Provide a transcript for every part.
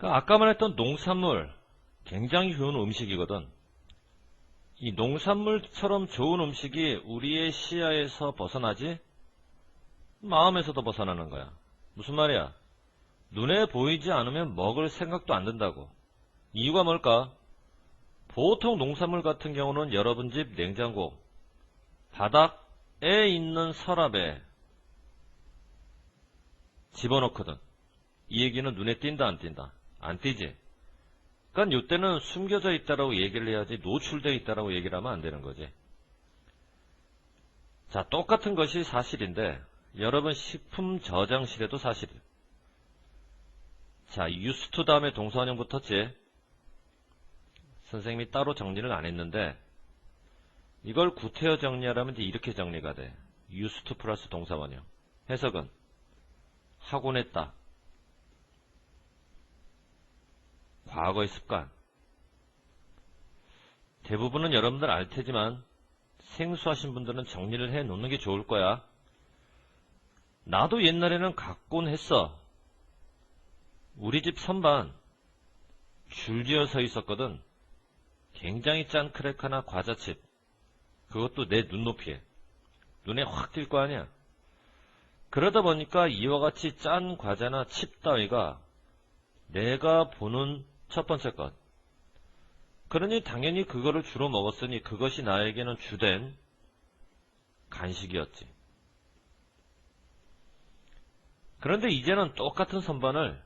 그러니까 아까 말했던 농산물 굉장히 좋은 음식이거든. 이 농산물처럼 좋은 음식이 우리의 시야에서 벗어나지 마음에서도 벗어나는 거야. 무슨 말이야? 눈에 보이지 않으면 먹을 생각도 안 든다고. 이유가 뭘까? 보통 농산물 같은 경우는 여러분 집 냉장고 바닥에 있는 서랍에 집어넣거든. 이 얘기는 눈에 띈다 안 띈다? 안 띄지. 그러니까 이때는 숨겨져 있다라고 얘기를 해야지 노출되어 있다라고 얘기를 하면 안 되는 거지. 자, 똑같은 것이 사실인데 여러분 식품 저장실에도 사실이에요. 자, 유스투 다음에 동사원형 붙었지? 선생님이 따로 정리를 안 했는데 이걸 구태여 정리하라면 이렇게 정리가 돼. 유스투 플러스 동사원형. 해석은 하곤 했다. 과거의 습관. 대부분은 여러분들 알 테지만 생소하신 분들은 정리를 해 놓는 게 좋을 거야. 나도 옛날에는 갖곤 했어. 우리 집 선반 줄지어 서 있었거든. 굉장히 짠 크래커나 과자칩. 그것도 내 눈높이에. 눈에 확 띌 거 아니야. 그러다 보니까 이와 같이 짠 과자나 칩 따위가 내가 보는 첫 번째 것. 그러니 당연히 그거를 주로 먹었으니 그것이 나에게는 주된 간식이었지. 그런데 이제는 똑같은 선반을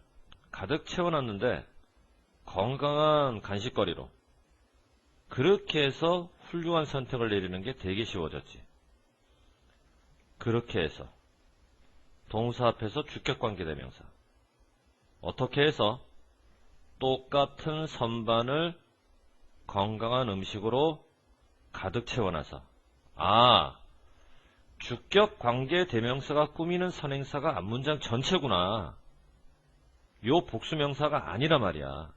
가득 채워놨는데 건강한 간식거리로 그렇게 해서 훌륭한 선택을 내리는 게 되게 쉬워졌지. 그렇게 해서 동사 앞에서 주격관계대명사 어떻게 해서 똑같은 선반을 건강한 음식으로 가득 채워놔서 아 주격 관계 대명사가 꾸미는 선행사가 앞문장 전체구나. 요 복수명사가 아니라 말이야.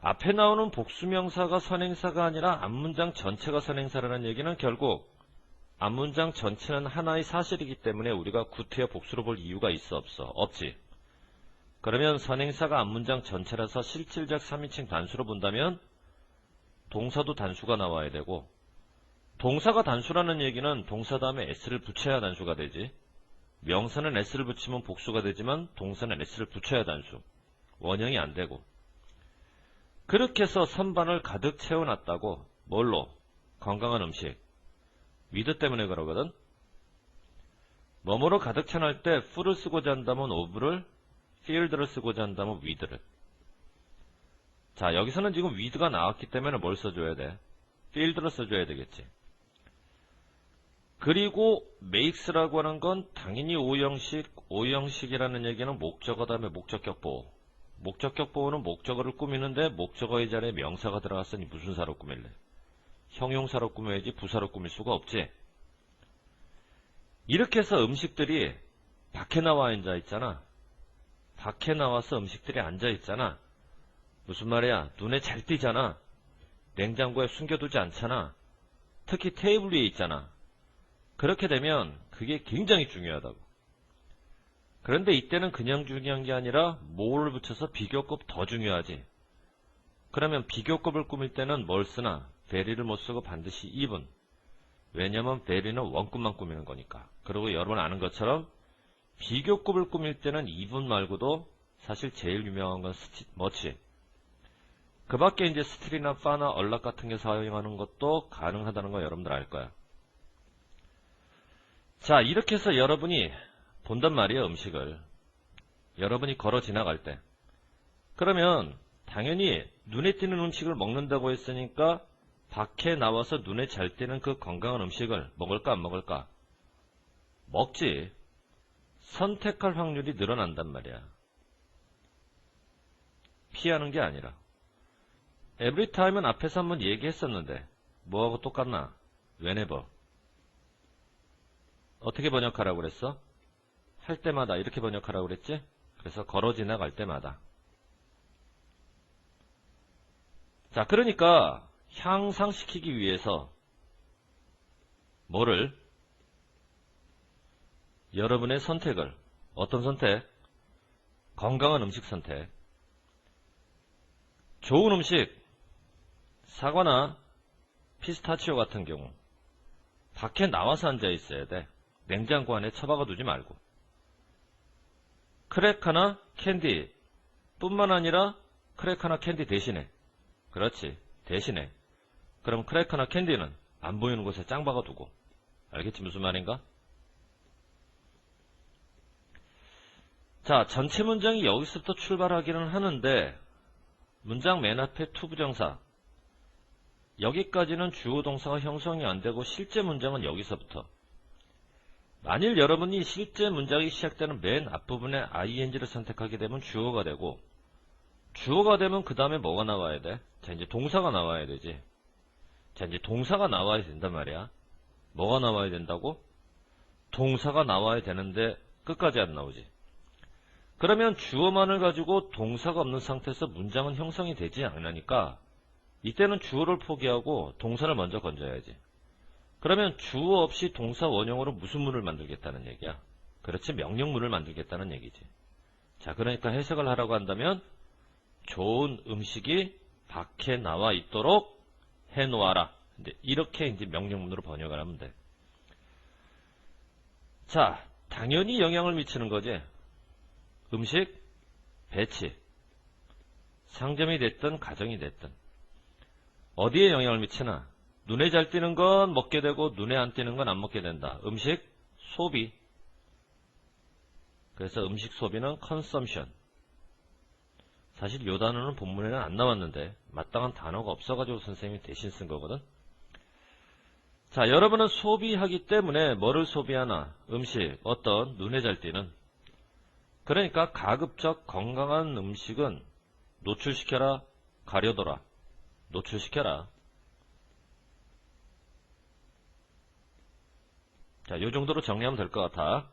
앞에 나오는 복수명사가 선행사가 아니라 앞문장 전체가 선행사라는 얘기는 결국 앞문장 전체는 하나의 사실이기 때문에 우리가 구태여 복수로 볼 이유가 있어 없어? 없지. 그러면 선행사가 앞문장 전체라서 실질적 3인칭 단수로 본다면 동사도 단수가 나와야 되고 동사가 단수라는 얘기는 동사 다음에 s를 붙여야 단수가 되지. 명사는 s를 붙이면 복수가 되지만 동사는 s를 붙여야 단수. 원형이 안 되고. 그렇게 해서 선반을 가득 채워놨다고 뭘로? 건강한 음식. 위드 때문에 그러거든. 뭐뭐로 가득 채워놓을 때 full을 쓰고자 한다면 of를, field를 쓰고자 한다면 with를. 자, 여기서는 지금 with가 나왔기 때문에 뭘 써줘야 돼? field를 써줘야 되겠지. 그리고 makes라고 하는 건 당연히 오형식, 오형식이라는 얘기는 목적어 다음에 목적격 보호. 목적격 보호는 목적어를 꾸미는데 목적어의 자리에 명사가 들어갔으니 무슨 사로 꾸밀래? 형용사로 꾸며야지 부사로 꾸밀 수가 없지. 이렇게 해서 음식들이 밖에 나와 앉아 있잖아. 밖에 나와서 음식들이 앉아 있잖아. 무슨 말이야? 눈에 잘 띄잖아. 냉장고에 숨겨두지 않잖아. 특히 테이블 위에 있잖아. 그렇게 되면 그게 굉장히 중요하다고. 그런데 이때는 그냥 중요한 게 아니라 뭐를 붙여서 비교급 더 중요하지. 그러면 비교급을 꾸밀 때는 뭘 쓰나? 베리를 못 쓰고 반드시 2분. 왜냐면 베리는 원급만 꾸미는 거니까. 그리고 여러분 아는 것처럼 비교급을 꾸밀 때는 2분 말고도 사실 제일 유명한 건 스티, 뭐지? 그 밖에 이제 스틸이나 파나 얼락 같은 게 사용하는 것도 가능하다는 거 여러분들 알 거야. 자, 이렇게 해서 여러분이 본단 말이에요, 음식을. 여러분이 걸어 지나갈 때. 그러면 당연히 눈에 띄는 음식을 먹는다고 했으니까 밖에 나와서 눈에 잘 띄는 그 건강한 음식을 먹을까 안 먹을까? 먹지. 선택할 확률이 늘어난단 말이야. 피하는 게 아니라. 에브리타임은 앞에서 한번 얘기했었는데 뭐하고 똑같나? whenever. 어떻게 번역하라고 그랬어? 할 때마다 이렇게 번역하라고 그랬지? 그래서 걸어 지나갈 때마다. 자, 그러니까 향상시키기 위해서 뭐를 여러분의 선택을 어떤 선택? 건강한 음식 선택. 좋은 음식, 사과나 피스타치오 같은 경우, 밖에 나와서 앉아 있어야 돼. 냉장고 안에 처박아 두지 말고. 크래커나 캔디, 뿐만 아니라 크래커나 캔디 대신에. 그렇지, 대신에. 그럼 크래커나 캔디는 안 보이는 곳에 짱 박아 두고. 알겠지, 무슨 말인가? 자, 전체 문장이 여기서부터 출발하기는 하는데, 문장 맨 앞에 투부정사. 여기까지는 주어 동사가 형성이 안 되고 실제 문장은 여기서부터. 만일 여러분이 실제 문장이 시작되는 맨 앞부분에 ing를 선택하게 되면 주어가 되고, 주어가 되면 그 다음에 뭐가 나와야 돼? 자, 이제 동사가 나와야 되지. 자, 이제 동사가 나와야 된단 말이야. 뭐가 나와야 된다고? 동사가 나와야 되는데 끝까지 안 나오지. 그러면 주어만을 가지고 동사가 없는 상태에서 문장은 형성이 되지 않으니까 이때는 주어를 포기하고 동사를 먼저 건져야지. 그러면 주어 없이 동사 원형으로 무슨 문을 만들겠다는 얘기야? 그렇지 명령문을 만들겠다는 얘기지. 자 그러니까 해석을 하라고 한다면 좋은 음식이 밖에 나와 있도록 해놓아라. 이렇게 이제 명령문으로 번역을 하면 돼. 자, 당연히 영향을 미치는 거지. 음식, 배치, 상점이 됐든 가정이 됐든 어디에 영향을 미치나? 눈에 잘 띄는 건 먹게 되고 눈에 안 띄는 건 안 먹게 된다. 음식, 소비. 그래서 음식 소비는 consumption. 사실 요 단어는 본문에는 안 나왔는데 마땅한 단어가 없어가지고 선생님이 대신 쓴 거거든. 자, 여러분은 소비하기 때문에 뭐를 소비하나? 음식, 어떤 눈에 잘 띄는. 그러니까 가급적 건강한 음식은 노출시켜라, 가려둬라. 노출시켜라. 자, 요 정도로 정리하면 될 것 같아.